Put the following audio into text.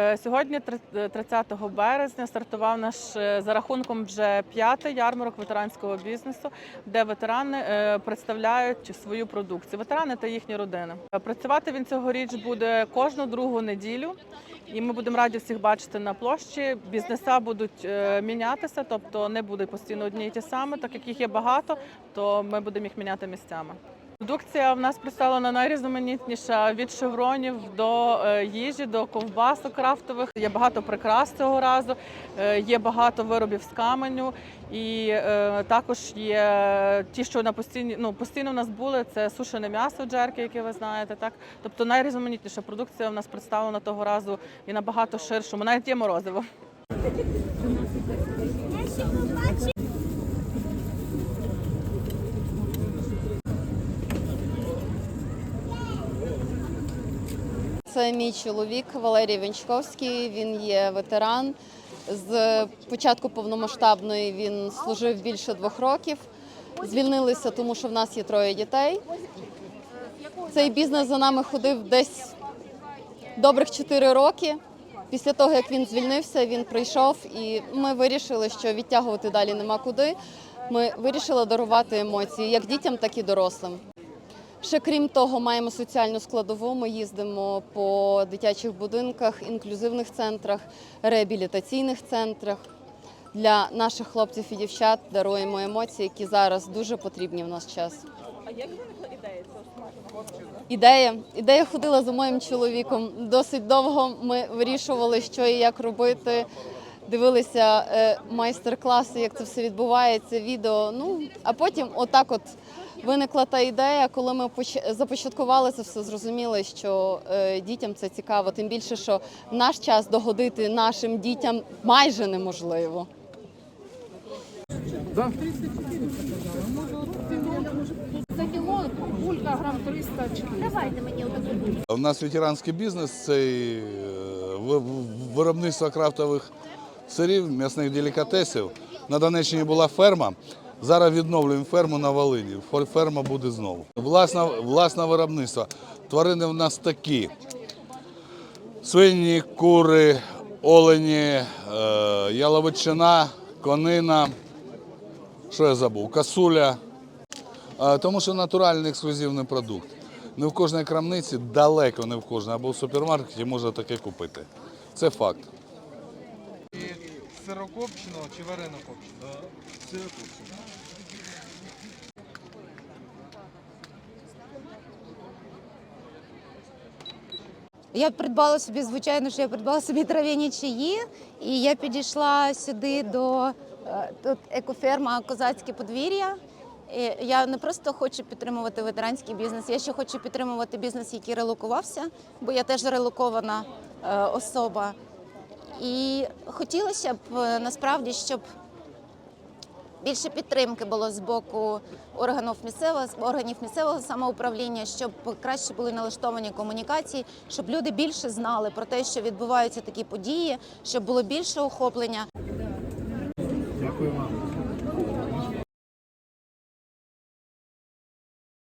Е, Сьогодні, 30 березня, стартував наш е, за рахунком вже п'ятий ярмарок ветеранського бізнесу, де ветерани е, представляють свою продукцію. Ветерани та їхні родини. Е, Працювати він цьогоріч буде кожну другу неділю. І ми будемо раді всіх бачити на площі. Бізнеса будуть е, мінятися, тобто не буде постійно одні й ті самі. Так як їх є багато, то ми будемо їх міняти місцями. Продукція в нас представлена найрізноманітніша від шевронів до е, їжі, до ковбасок крафтових. Є багато прикрас цього разу, е, є багато виробів з каменю, і е, також є ті, що на постійні ну постійно в нас були. Це сушене м'ясо, джерки, яке ви знаєте. Так, тобто найрізноманітніша продукція в нас представлена того разу і набагато ширшому. Навіть є морозиво. Це мій чоловік Валерій Венчковський. Він є ветеран. З початку повномасштабної він служив більше двох років. Звільнилися, тому що в нас є троє дітей. Цей бізнес за нами ходив десь добрих чотири роки. Після того, як він звільнився, він прийшов, і ми вирішили, що відтягувати далі нема куди. Ми вирішили дарувати емоції як дітям, так і дорослим. Ще крім того, маємо соціальну складову. Ми їздимо по дитячих будинках, інклюзивних центрах, реабілітаційних центрах. Для наших хлопців і дівчат даруємо емоції, які зараз дуже потрібні в наш час. А як виникла ідея цього Ідея. Ідея ходила за моїм чоловіком. Досить довго ми вирішували, що і як робити. Дивилися е, майстер-класи, як це все відбувається, відео. Ну а потім, отак, от виникла та ідея, коли ми поч- започаткували це все, зрозуміли, що е, дітям це цікаво. Тим більше, що в наш час догодити нашим дітям майже неможливо. За кіло булька грам 300 Давайте мені отаку. У нас ветеранський бізнес це е, виробництво крафтових сирів, м'ясних делікатесів. На Донеччині була ферма. Зараз відновлюємо ферму на Волині. Ферма буде знову. Власне, власне виробництво. Тварини в нас такі: свині, кури, олені, е, яловичина, конина. Що я забув? Касуля. А, Тому що натуральний ексклюзивний продукт. Не в кожній крамниці, далеко не в кожній, або в супермаркеті можна таке купити. Це факт. Сирокопченого чи варенокопченого? Сирокопченого. Я придбала собі, звичайно, що я придбала собі трав'яні чаї, і я підійшла сюди до е, тут екоферма Козацьке подвір'я. І я не просто хочу підтримувати ветеранський бізнес, я ще хочу підтримувати бізнес, який релокувався, бо я теж релокована е, особа. І хотілося б е, насправді, щоб більше підтримки було з боку органів місцевого органів місцевого самоуправління, щоб краще були налаштовані комунікації, щоб люди більше знали про те, що відбуваються такі події, щоб було більше охоплення.